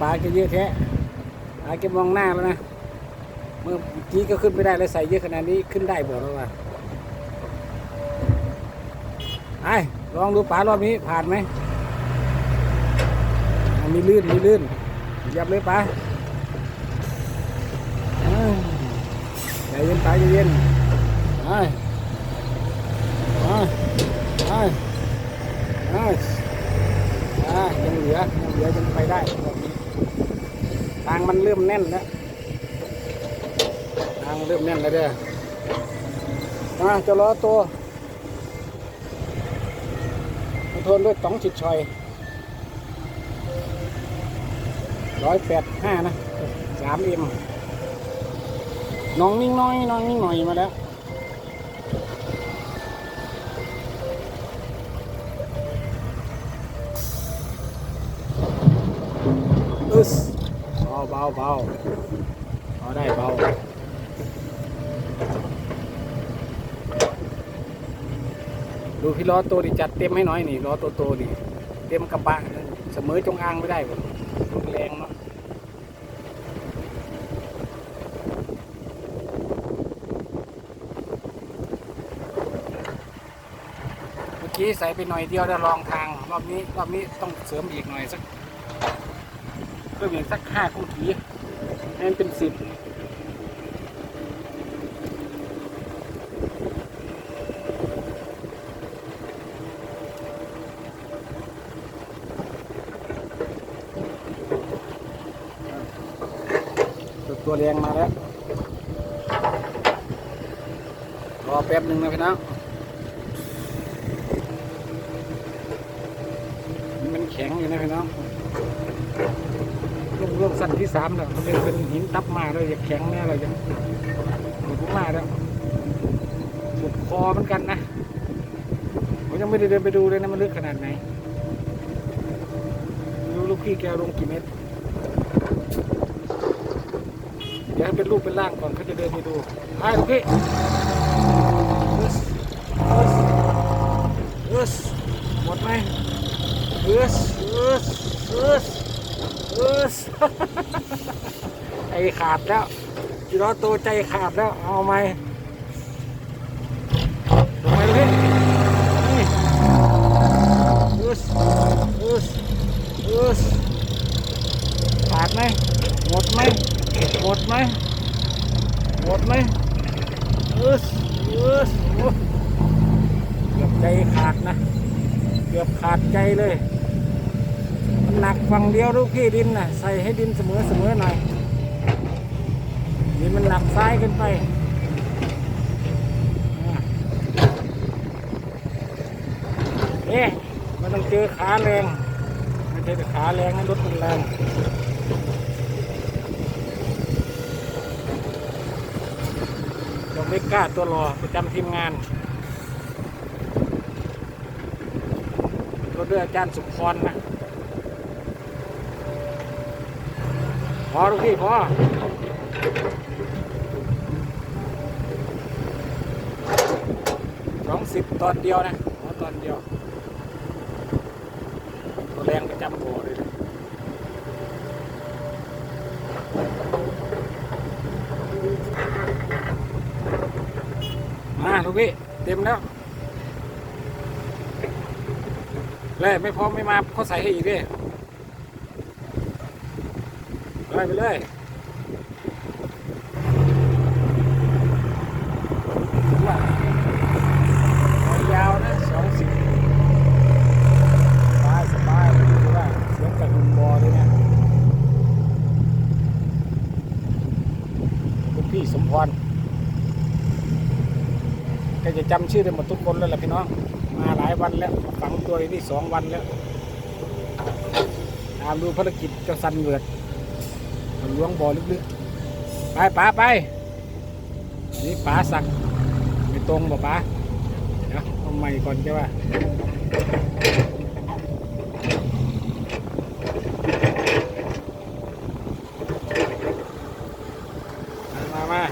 ปลาจะเยอะแท้ปลาจะมองหน้าแล้วนะ เมื่อกี้ก็ขึ้นไม่ได้แล้วใส่เยอะขนาดนี้ขึ้นได้บอกแล้วว่าไอ้ลองดูปลารอบนี้ผ่านไหมมีลื่นมีลื่นยับเลยปลาอ่าใจเย็นปลาใจเย็นไอ้ไอ้ไอ้ไอ้ยังเหลือยังเหลือยังไปได้ มันเริ่มแน่นแล้วทางเริ่มแน่นแล้วเด้อมาจะล้อตัวทนด้วยต๋องจิตชอยร้อยแปดห้านะสามเอ็มน้องนิ่งน้อยน้องนิ่งหน่อยมาแล้ว เบาเบาเบาได้เบาดูพี่ล้อโตดิจัดเต็มให้หน่อยนี่ล้อโตโตๆนี่เต็มกระบะเสมอจงอางไม่ได้บ่ลูกแรงเนาะเมื่อกี้ใส่ไปหน่อยเดียวได้ลองทาง รอบนี้รอบนี้ต้องเสริมอีกหน่อยสัก เพิ่มอีกสักห้าคุ้ขีให้มันเป็นสิบตัวตัวแรงมาแล้ว รอแป๊บหนึ่งนะพี่น้องมันแข็งอยู่นะพี่น้อง ลูกลูกสั้นที่สามแล้วมันเป็นหินตับมาเลยอย่าแข็งแน่เลยยังหลุดมาแล้วสุดคอเหมือนกันนะผมยังไม่ได้เดินไปดูเลยนะมันลึกขนาดไหนรู้ลูกพี่แกลงกี่เมตรเดี๋ยวให้เป็นรูปเป็นร่างก่อนเขาจะเดินไปดูไปลูกพี่เอสเอสหมดไหมเอส เอสเอใจขาดแล้วจีรอโตใจขาดแล้วเอาไหมลงไปลูกพี่นี่เอสเอสเอสขาดไหมหมดไหมหมดไหมหมดไหมเออเออโอ้เกือบใจขาดนะ เกือบขาดใจเลย หนักฝั่งเดียวลูกพี่ดินนะใส่ให้ดินเสมอเสมอหน่อยนี่มันหนักซ้ายขึ้นไปอะเอ๊ะมันต้องเจอขาแรงไม่ใช่แต่ขาแรงให้รถมันแรงดอกเมก้าตัวรอประจำทีมงานรถด้วยอาจารย์สุพรนะ พอลูกพี่พอสองสิบตอนเดียวนะขอตอนเดียวตัวแรงประจำโบเลยนะมาลูกพี่เต็มแล้วเลยไม่พอไม่มาเขาใส่ให้อีกดิเลย ไปไปเลยยาวนะสองสิบสบายสบายดูว่าเสียงกระดุมบอด้วยนะคุณพี่สมพรก็จะจำชื่อได้หมดทุกคนแล้วล่ะพี่น้อง มาหลายวันแล้วฝังตัวนี่สองวันแล้ว ตามดูภารกิจเจ้าสันเวิร์ด มันล้วงบ่อลึกๆ ไปป๋าไป นี่ป๋าสัก ไม่ตรงบ่ป๋าเดี๋ยวเอาใหม่ก่อนใช่ป่ะมามา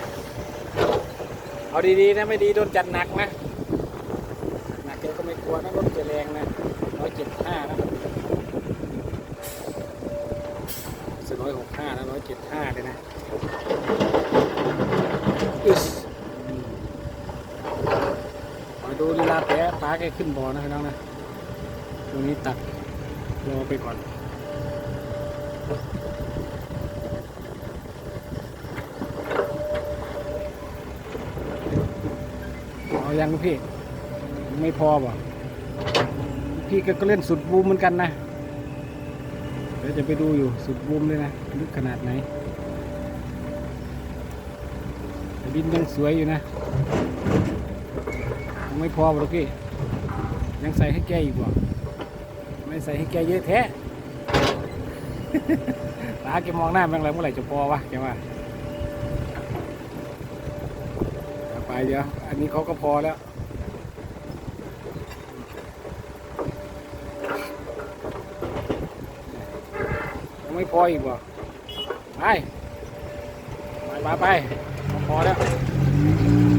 เอาดีๆนะไม่ดีโดนจัดหนักนะ หนักแกก็ไม่กลัวนะรถจะแรงนะร้อยเจ็ดห้านะ ร้อยหกห้านะร้อยเจ็ดห้าเลยนะอึสอืมมาดูลีลาแปะป้าแกขึ้นบอนะพี่น้องนะ ตรงนี้ตักรอไปก่อนเอายังลูกพี่ยังไม่พอบ่พี่ก็เล่นสุดบูมเหมือนกันนะเดี๋ยวจะไปดูอยู่สุดบูมเลยนะลึกขนาดไหนแต่ดินยังสวยอยู่นะยังไม่พอบ่ลูกพี่ยังใส่ให้แกอีกบ่ไม่ใส่ให้แกเยอะแท้ตาแกมองหน้าแม่งเลยเมื่อไหร่จะพอวะแกว่าไปเดี๋ยว อันนี้เขาก็พอแล้ว ยังไม่ พออีกบ่ไปไปไปไปพอแล้วนี่นี่น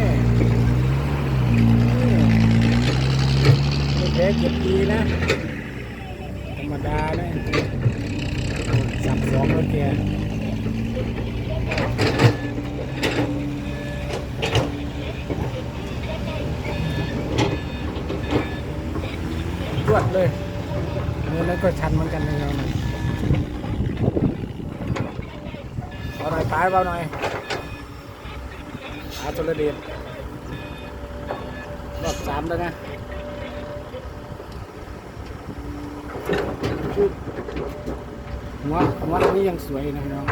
ี่ไม่แพ้เจ็ดปีนะ ธรรมดาเลยสับสองแล้วแก วดเลยเนื้อแล้วก็ชันเหมือนกันเลยเราหน่อยเอาหน่อยปลายเบาหน่อยปลาตัวละเดียรอบสามแล้วนะหัวหัวตรงนี้ยังสวยนะพี่น้อง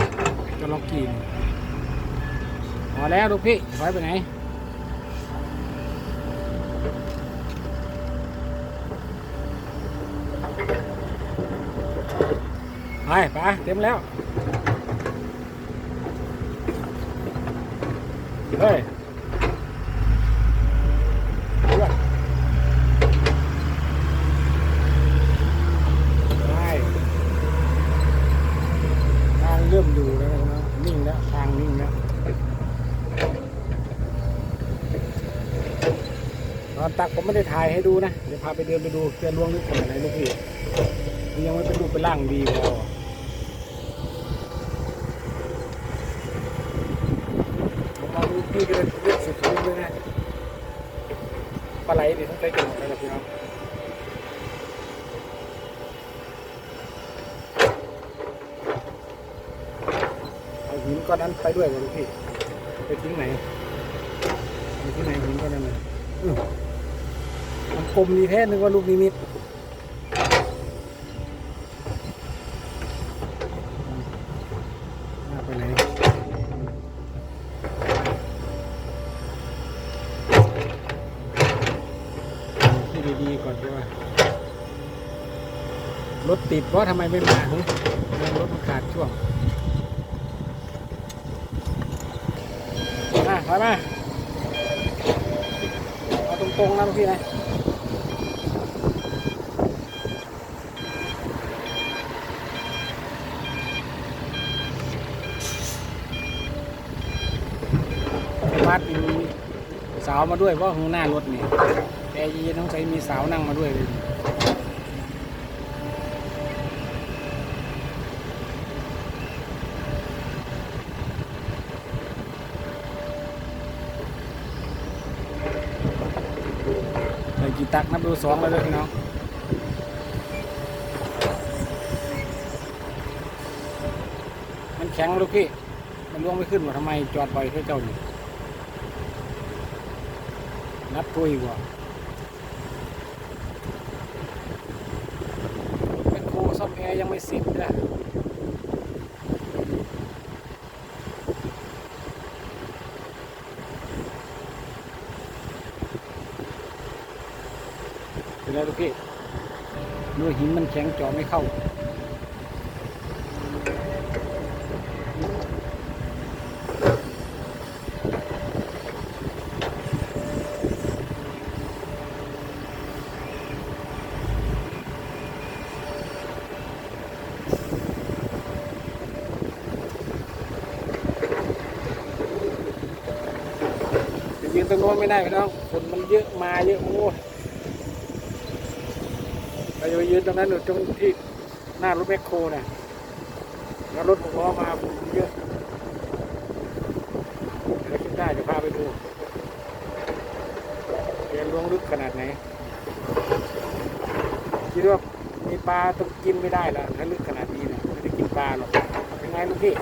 จะล็อกกีนพอแล้วลูกพี่ถอยไปไหน ไปไปเต็มแล้ว เฮ้ยเพื่อนไปทางเริ่มอยู่แล้วนะนิ่งแล้วทางนิ่งแล้วตอนตักผมไม่ได้ถ่ายให้ดูนะ เดี๋ยวพาไปเดินไปดูเพื่อนล่วงลึกขนาดไหนลูกพี่มันยังไม่เป็นรูปเป็นร่างดีพอ ผมเอาลูกพี่ก็เลยเลือกสุดลูกเลยนะปลาไหลดิต้องใช้กันหมดเลยนะพี่น้องเอาหินก้อนนั้นไปด้วยบ่ลูกพี่ไปทิ้งไหนไปที่ไหนหินก้อนนั้นเลยมันกลมดีแท้นึกว่าลูกนิมิต ดีก่อนดีกว่ารถติดว่าะทำไมไม่มาหึรถมันขาดช่วงมาถอยมาเอาตรงๆนะพี่นะมาดมีสาวมาด้วยเพราะข้างหน้ารถนี่ แต่ยีต้องใส่มีสาวนั่งมาด้วยเลยกี่ตักนับดูสองแล้วด้วยพี่น้องมันแข็งลูกพี่มันล่วงไม่ขึ้นว่าทำไมจอดบ่อยแค่เจ้านี่นับตัวอีกว่าแมคโครซ่อมแอร์ ยังไม่สิบนะเป็นไงลูกพี่ด้วยหินมันแข็งจอไม่เข้า นตรงโน้นไม่ได้พี่น้องฝนมันเยอะมาเยอะโอ้ยเราจะไปยืนตรงนั้นอยู่ตรงที่หน้ารถแมคโครน่ะแล้วรถหกล้อมาเยอะเดี๋ยวคิดได้จะพาไปดูเรียนลวงลึกขนาดไหนคิดว่ามีปลาต้องกินไม่ได้แล้วถ้าลึกขนาดนี้นะไม่ได้กินปลาหรอกเป็นไงลูกพี่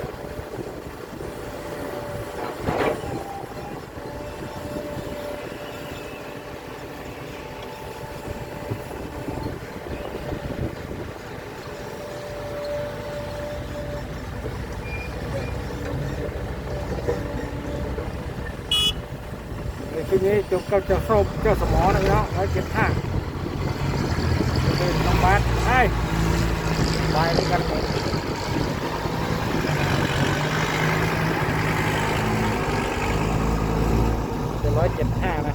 ในคลิปนี้จบกับเจ้าส้มเจ้าสมอนะพี่น้องร้อยเจ็ดห้าเป็นน้องบาสใช่ไปด้วยกันหมดเป็นร้อยเจ็ดห้านะ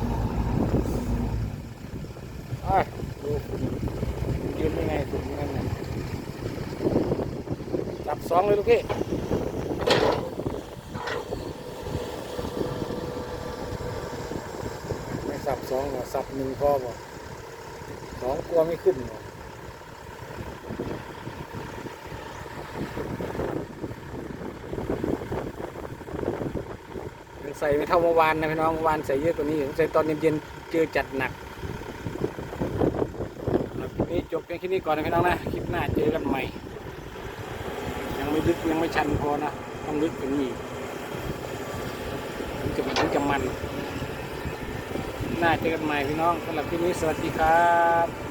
ไอ้ยดูยืนยังไงสุดนั่นนะจับสองเลยลูกพี่ ไม่สับ สับหนึ่งพอบ่สองกลัวไม่ขึ้นหรอยังใส่ไม่เท่าเมื่อวานนะพี่น้องเมื่อวานใส่เยอะกว่านี้ใส่ตอนเย็นๆเจอจัดหนักนี้จบเพียงแค่นี้ก่อนนะพี่น้องนะคลิปหน้าเจอกันใหม่ ยังไม่ลึกยังไม่ชันพอนะต้องลึกกว่านี้ถึงจะถึงจะมัน หน้าเจอกันใหม่พี่น้องสำหรับที่นี้สวัสดีครับ